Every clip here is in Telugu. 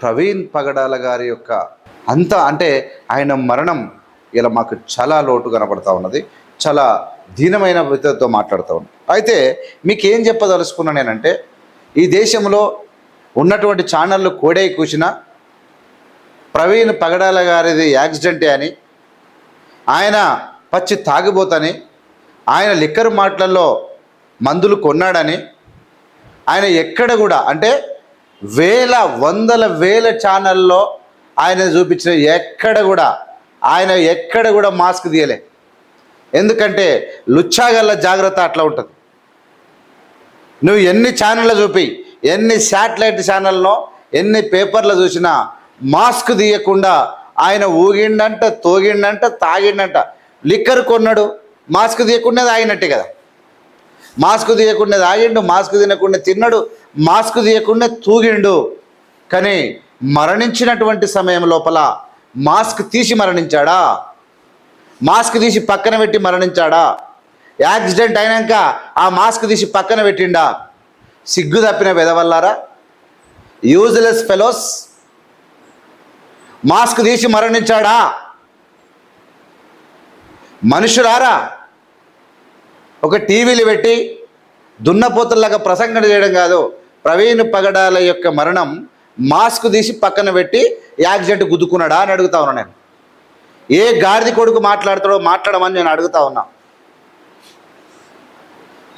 ప్రవీణ్ పగడాల గారి యొక్క అంత అంటే ఆయన మరణం ఇలా మాకు చాలా లోటు కనబడతా ఉన్నది. చాలా దీనమైన వ్యక్తితో మాట్లాడుతూ ఉన్నాం అయితే మీకు ఏం చెప్పదలుచుకున్నా నేనంటే ఈ దేశంలో ఉన్నటువంటి ఛానళ్ళు కోడై కూసిన ప్రవీణ్ పగడాల గారిది యాక్సిడెంటే అని ఆయన పచ్చి తాగిపోతని ఆయన లిక్కర్ మాటలలో మందులు కొన్నాడని ఆయన ఎక్కడ కూడా అంటే వేల వందల వేల ఛానల్లో ఆయన చూపించిన ఎక్కడ కూడా ఆయన ఎక్కడ కూడా మాస్క్ తీయలే. ఎందుకంటే లుచ్చాగల్ల జాగ్రత్త అట్లా ఉంటుంది. నువ్వు ఎన్ని ఛానళ్ళు చూపి ఎన్ని శాటిలైట్ ఛానల్లో ఎన్ని పేపర్లు చూసినా మాస్క్ తీయకుండా ఆయన ఊగిండంట తోగిండంట తాగిండంట. లిక్కర్ కొన్నాడు మాస్క్ తీయకుండా తాగినట్టే కదా. మాస్క్ తీయకుండా తాగిండు మాస్క్ తినకుండా తిన్నాడు మాస్క్ తీయకుండా తూగిండు. కానీ మరణించినటువంటి సమయం లోపల మాస్క్ తీసి మరణించాడా? మాస్క్ తీసి పక్కన పెట్టి మరణించాడా? యాక్సిడెంట్ అయినాక ఆ మాస్క్ తీసి పక్కన పెట్టిండా? సిగ్గు తప్పిన వెదవల్లారా? Useless fellows? మాస్క్ తీసి మరణించాడా? మనుషులారా ఒక టీవీలు పెట్టి దున్నపోతుల్లాగా ప్రసంగం చేయడం కాదు. ప్రవీణ్ పగడాల యొక్క మరణం మాస్క్ తీసి పక్కన పెట్టి యాక్సిడెంట్ గుద్దుకున్నాడా అని అడుగుతా ఉన్నా నేను. ఏ గాడిది కొడుకు మాట్లాడతాడో మాట్లాడమని నేను అడుగుతా ఉన్నా.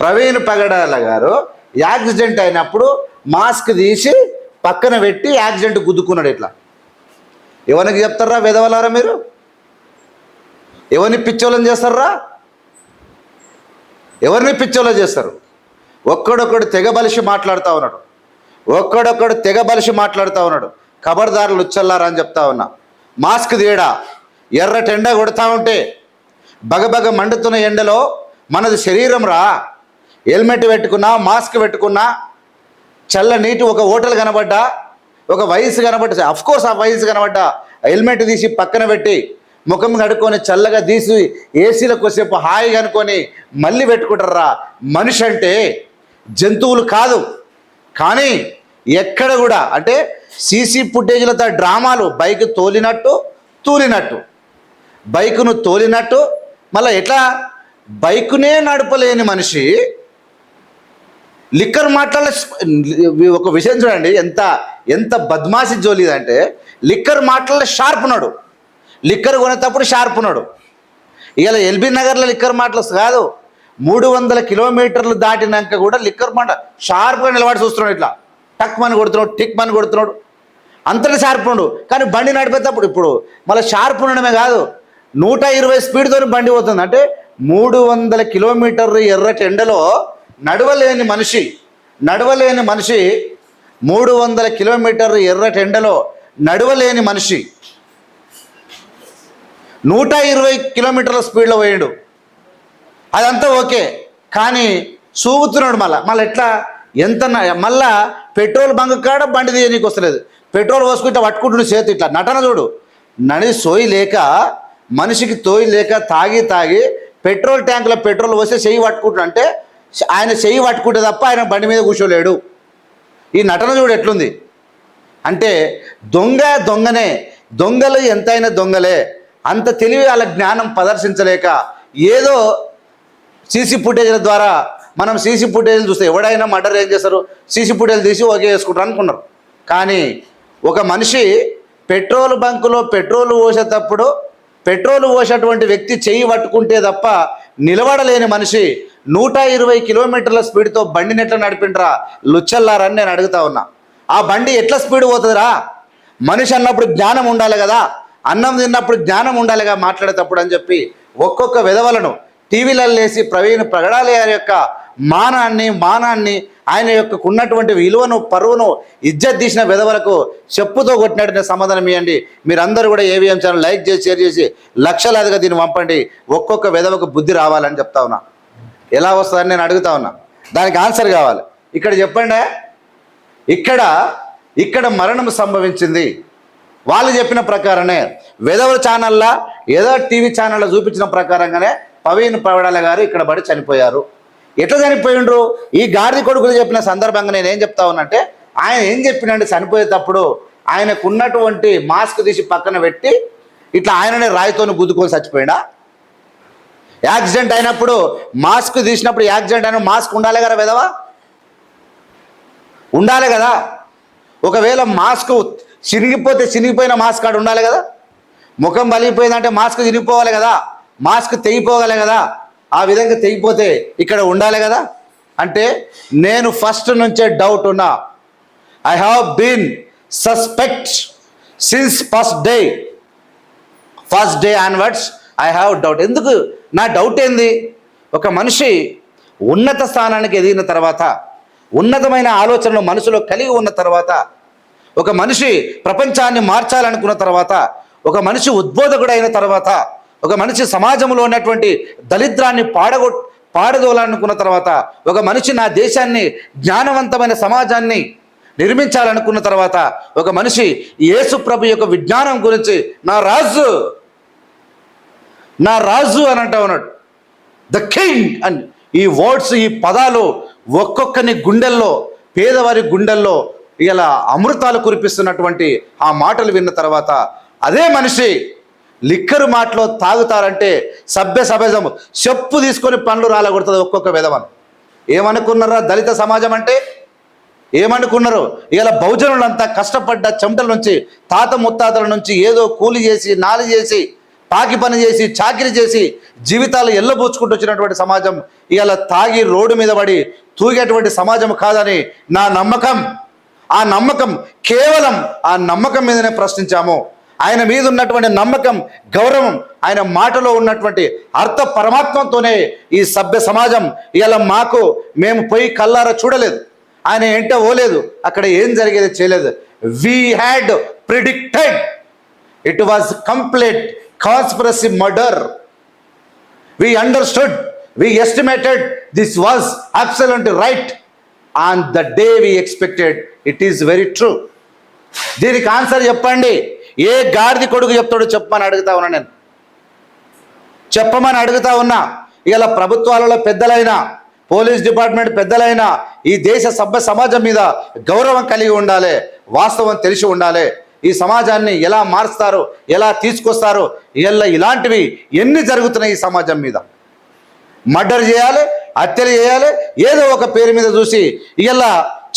ప్రవీణ్ పగడాల గారు యాక్సిడెంట్ అయినప్పుడు మాస్క్ తీసి పక్కన పెట్టి యాక్సిడెంట్ గుద్దుకున్నాడు ఇట్లా. ఎవరికి చెప్తారా విధవలారా మీరు? ఎవరిని పిచ్చోళ్ళని చేస్తారా? ఎవరిని పిచ్చోళ్ళ చేస్తారు? ఒక్కడొక్కడు తెగబలిసి మాట్లాడుతూ ఉన్నాడు. ఒక్కడొక్కడు తెగబలిసి మాట్లాడుతూ ఉన్నాడు. కబర్దారులు ఉచ్చల్లారా అని చెప్తా ఉన్నా. మాస్క్ తీయడా? ఎర్ర టెండ కొడతా ఉంటే బగబగ మండుతున్న ఎండలో మనది శరీరం రా. హెల్మెట్ పెట్టుకున్నా మాస్క్ పెట్టుకున్నా చల్ల నీటి ఒక హోటల్ కనబడ్డా ఒక వయసు కనబడ్డా అఫ్కోర్స్ ఆ వయసు కనబడ్డా. హెల్మెట్ తీసి పక్కన పెట్టి ముఖం కడుక్కొని చల్లగా తీసి ఏసీలో కొద్దిసేపు హాయిగా అనుకొని మళ్ళీ పెట్టుకుంటారా? మనిషి అంటే జంతువులు కాదు. కానీ ఎక్కడ కూడా అంటే సీసీ ఫుటేజ్లతో డ్రామాలు బైక్ తోలినట్టు తూలినట్టు. బైకును తోలినట్టు మళ్ళీ ఎట్లా? బైకునే నడపలేని మనిషి లిక్కర్ మాట్లాడే ఒక విషయం చూడండి ఎంత ఎంత బద్మాసి జోలిదంటే లిక్కర్ మాటల షార్ప్ ఉన్నాడు. లిక్కర్ కొనేటప్పుడు షార్ప్ ఉన్నాడు. ఇవాళ ఎల్బీ నగర్లో లిక్కర్ మాటలు కాదు. మూడు వందల కిలోమీటర్లు దాటినాక కూడా లిక్కర్ మంట షార్ప్గా నిలబడి చూస్తున్నాడు ఇట్లా. టక్ మని కొడుతున్నాడు టిక్ మని కొడుతున్నాడు. అంతటి షార్ప్ ఉండు. కానీ బండి నడిపేటప్పుడు ఇప్పుడు మళ్ళీ షార్ప్ ఉండడమే కాదు నూట ఇరవై స్పీడ్తో బండి పోతుంది. అంటే మూడు వందల కిలోమీటర్లు ఎర్రటి ఎండలో నడవలేని మనిషి నడవలేని మనిషి మూడు వందల కిలోమీటర్లు ఎర్రటి ఎండలో నడవలేని మనిషి నూట ఇరవై కిలోమీటర్ల స్పీడ్లో పోయాడు. అదంతా ఓకే. కానీ చూపుతున్నాడు మళ్ళీ. మళ్ళీ ఎట్లా? ఎంత మళ్ళా పెట్రోల్ బంక్ కాడ బండి తీయనీకి వస్తలేదు. పెట్రోల్ పోసుకుంటే పట్టుకుంటున్న చేతి ఇట్లా. నటన చూడు. నడి సోయి లేక మనిషికి తోయి లేక తాగి తాగి పెట్రోల్ ట్యాంకులో పెట్రోల్ పోస్తే చెయ్యి పట్టుకుంటున్నా అంటే ఆయన చెయ్యి పట్టుకుంటే తప్ప ఆయన బండి మీద కూర్చోలేడు. ఈ నటన చూడు ఎట్లుంది? అంటే దొంగ దొంగనే దొంగలు ఎంతైనా దొంగలే. అంత తెలివి వాళ్ళ జ్ఞానం ప్రదర్శించలేక ఏదో సీసీ ఫుటేజ్ల ద్వారా మనం సీసీ ఫుటేజ్లు చూస్తే ఎవడైనా మర్డర్ ఏం చేస్తారు? సీసీ ఫుటేజ్ తీసి ఓకే చేసుకుంటారు అనుకున్నారు. కానీ ఒక మనిషి పెట్రోల్ బంకులో పెట్రోల్ పోసేటప్పుడు పెట్రోల్ పోసేటువంటి వ్యక్తి చెయ్యి పట్టుకుంటే తప్ప నిలబడలేని మనిషి నూట ఇరవై కిలోమీటర్ల స్పీడ్తో బండిని ఎట్లా నడిపిండ్రా లుచ్చల్లారని నేను అడుగుతా ఉన్నా. ఆ బండి ఎట్లా స్పీడ్ పోతుందిరా? మనిషి అన్నప్పుడు జ్ఞానం ఉండాలి కదా. అన్నం తిన్నప్పుడు జ్ఞానం ఉండాలిగా మాట్లాడేటప్పుడు అని చెప్పి ఒక్కొక్క విధవలను టీవీలలో వేసి ప్రవీణ్ ప్రగడాలి గారి యొక్క మానాన్ని మానాన్ని ఆయన యొక్క ఉన్నటువంటి విలువను పరువును ఇజ్జత్ తీసిన విధవలకు చెప్పుతో కొట్టినట్టు సమాధానం ఇవ్వండి. మీరందరూ కూడా ఏవిఎం ఛానల్ లైక్ చేసి షేర్ చేసి లక్షలాదిగా దీన్ని పంపండి. ఒక్కొక్క విధవకు బుద్ధి రావాలని చెప్తా ఉన్నా. ఎలా వస్తుందని నేను అడుగుతా ఉన్నా. దానికి ఆన్సర్ కావాలి. ఇక్కడ చెప్పండి. ఇక్కడ ఇక్కడ మరణం సంభవించింది. వాళ్ళు చెప్పిన ప్రకారమే. వెదవుల ఛానల్లా ఏదో టీవీ ఛానల్లో చూపించిన ప్రకారంగానే పవీన్ పవడాల గారు ఇక్కడ పడి చనిపోయారు. ఎట్లా చనిపోయిండ్రు? ఈ గాడిద కొడుకులు చెప్పిన సందర్భంగా నేను ఏం చెప్తా ఉన్నంటే ఆయన ఏం చెప్పినండి చనిపోయేటప్పుడు ఆయనకున్నటువంటి మాస్క్ తీసి పక్కన పెట్టి ఇట్లా ఆయననే రాయితోని గుద్దుకొని చచ్చిపోయినా? యాక్సిడెంట్ అయినప్పుడు మాస్క్ తీసినప్పుడు యాక్సిడెంట్ అయిన మాస్క్ ఉండాలి కదా విధవా ఉండాలి కదా. ఒకవేళ మాస్క్ చినిగిపోతే చినిగిపోయిన మాస్క్ ఆడు ఉండాలి కదా? ముఖం బలిగిపోయిందంటే మాస్క్ చినిగిపోవాలి కదా? మాస్క్ తెగిపోగలే కదా? ఆ విధంగా తెగిపోతే ఇక్కడ ఉండాలి కదా? అంటే నేను ఫస్ట్ నుంచే డౌట్ ఉన్నా. I have been suspect since first day first day onwards I have doubt ఎందుకు? నా డౌట్ ఏంది? ఒక మనిషి ఉన్నత స్థానానికి ఎదిగిన తర్వాత ఉన్నతమైన ఆలోచనలు మనసులో కలిగి ఉన్న తర్వాత ఒక మనిషి ప్రపంచాన్ని మార్చాలనుకున్న తర్వాత ఒక మనిషి ఉద్బోధకుడైన తర్వాత ఒక మనిషి సమాజంలో ఉన్నటువంటి దరిద్రాన్ని పాడగొ పాడదోలాలనుకున్న తర్వాత ఒక మనిషి నా దేశాన్ని జ్ఞానవంతమైన సమాజాన్ని నిర్మించాలనుకున్న తర్వాత ఒక మనిషి యేసు ప్రభు యొక్క విజ్ఞానం గురించి నా రాజు నా రాజు అని అంటా ఉన్నాడు. ద కింగ్ అని. ఈ వర్డ్స్ ఈ పదాలు ఒక్కొక్కని గుండెల్లో పేదవారి గుండెల్లో ఇలా అమృతాలు కురిపిస్తున్నటువంటి ఆ మాటలు విన్న తర్వాత అదే మనిషి లిక్కరు మాటలో తాగుతారంటే సభ్య సభజం చెప్పు తీసుకొని పనులు రాలగొడుతుంది ఒక్కొక్క విధవను ఏమనుకున్నారా దళిత సమాజం అంటే? ఏమనుకున్నారు? ఇలా బహుజనులంతా కష్టపడ్డ చెమటల నుంచి తాత ముత్తాతల నుంచి ఏదో కూలి చేసి నాలి చేసి పాకి పని చేసి చాకిరి చేసి జీవితాలు ఎల్లబోచుకుంటూ వచ్చినటువంటి సమాజం ఇవాళ తాగి రోడ్డు మీద పడి తూగేటువంటి సమాజం కాదని నా నమ్మకం. ఆ నమ్మకం కేవలం ఆ నమ్మకం మీదనే ప్రశ్నించాము. ఆయన మీద ఉన్నటువంటి నమ్మకం గౌరవం ఆయన మాటలో ఉన్నటువంటి అర్థ పరమాత్మంతోనే ఈ సభ్య సమాజం ఇలా మాకు మేము పోయి కల్లారా చూడలేదు. ఆయన ఏంటో ఓలేదు అక్కడ ఏం జరిగేది చేయలేదు. We had predicted it was complete conspiracy murder we understood we estimated this was absolute right on the day we expected it is very true దీనికి ఆన్సర్ చెప్పండి. ఏ గాడిది కొడుకు చెప్తాడో చెప్పమని అడుగుతా ఉన్నా నేను. చెప్పమని అడుగుతా ఉన్నా. ఇలా ప్రభుత్వాలలో పెద్దలైనా పోలీస్ డిపార్ట్మెంట్ పెద్దలైనా ఈ దేశ సభ్య సమాజం మీద గౌరవం కలిగి ఉండాలి వాస్తవం తెలిసి ఉండాలి. ఈ సమాజాన్ని ఎలా మారుస్తారు ఎలా తీసుకొస్తారు ఇలా ఇలాంటివి ఎన్ని జరుగుతున్నాయి ఈ సమాజం మీద? మర్డర్ చేయాలి హత్యలు చేయాలి ఏదో ఒక పేరు మీద చూసి ఇలా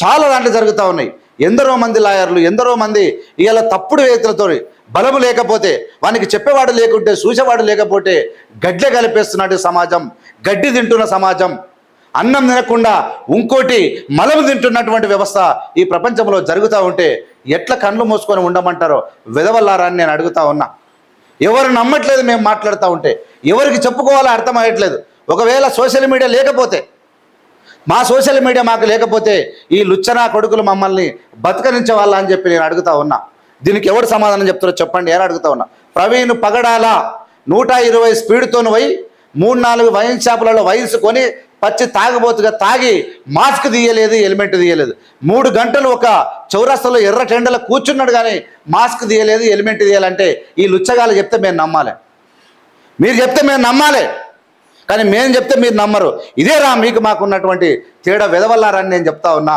చాలా దాంట్లో జరుగుతూ ఉన్నాయి. ఎందరో మంది లాయర్లు ఎందరో మంది ఇలా తప్పుడు వ్యక్తులతో బలము లేకపోతే వానికి చెప్పేవాడు లేకుంటే చూసేవాడు లేకపోతే గడ్డె కలిపేస్తున్నాడు సమాజం గడ్డి తింటున్న సమాజం. అన్నం తినకుండా ఇంకోటి మలము తింటున్నటువంటి వ్యవస్థ ఈ ప్రపంచంలో జరుగుతూ ఉంటే ఎట్లా కండ్లు మూసుకొని ఉండమంటారో విధవల్లారా అని నేను అడుగుతా ఉన్నా. ఎవరు నమ్మట్లేదు మేము మాట్లాడుతూ ఉంటే. ఎవరికి చెప్పుకోవాలో అర్థమయ్యట్లేదు ఒకవేళ సోషల్ మీడియా లేకపోతే మా సోషల్ మీడియా మాకు లేకపోతే ఈ లుచ్చనా కొడుకులు మమ్మల్ని బతకనించే వాళ్ళ అని చెప్పి నేను అడుగుతా ఉన్నా. దీనికి ఎవరు సమాధానం చెప్తారో చెప్పండి ఎలా అడుగుతా ఉన్నా. ప్రవీణ్ పగడాల నూట ఇరవై స్పీడ్తోను పోయి మూడు నాలుగు వైన్ షాపులలో వైన్స్ కొని పచ్చి తాగబోతుగా తాగి మాస్క్ తీయలేదు హెల్మెట్ తీయలేదు. మూడు గంటలు ఒక చౌరస్తలో ఎర్ర టెండలో కూర్చున్నాడు కానీ మాస్క్ తీయలేదు హెల్మెట్ తీయాలంటే ఈ లుచ్చగాలు చెప్తే మేము నమ్మాలి. మీరు చెప్తే మేము నమ్మాలి. కానీ మేము చెప్తే మీరు నమ్మరు. ఇదే రా మీకు మాకున్నటువంటి తేడా వెదవల్లారని నేను చెప్తా ఉన్నా.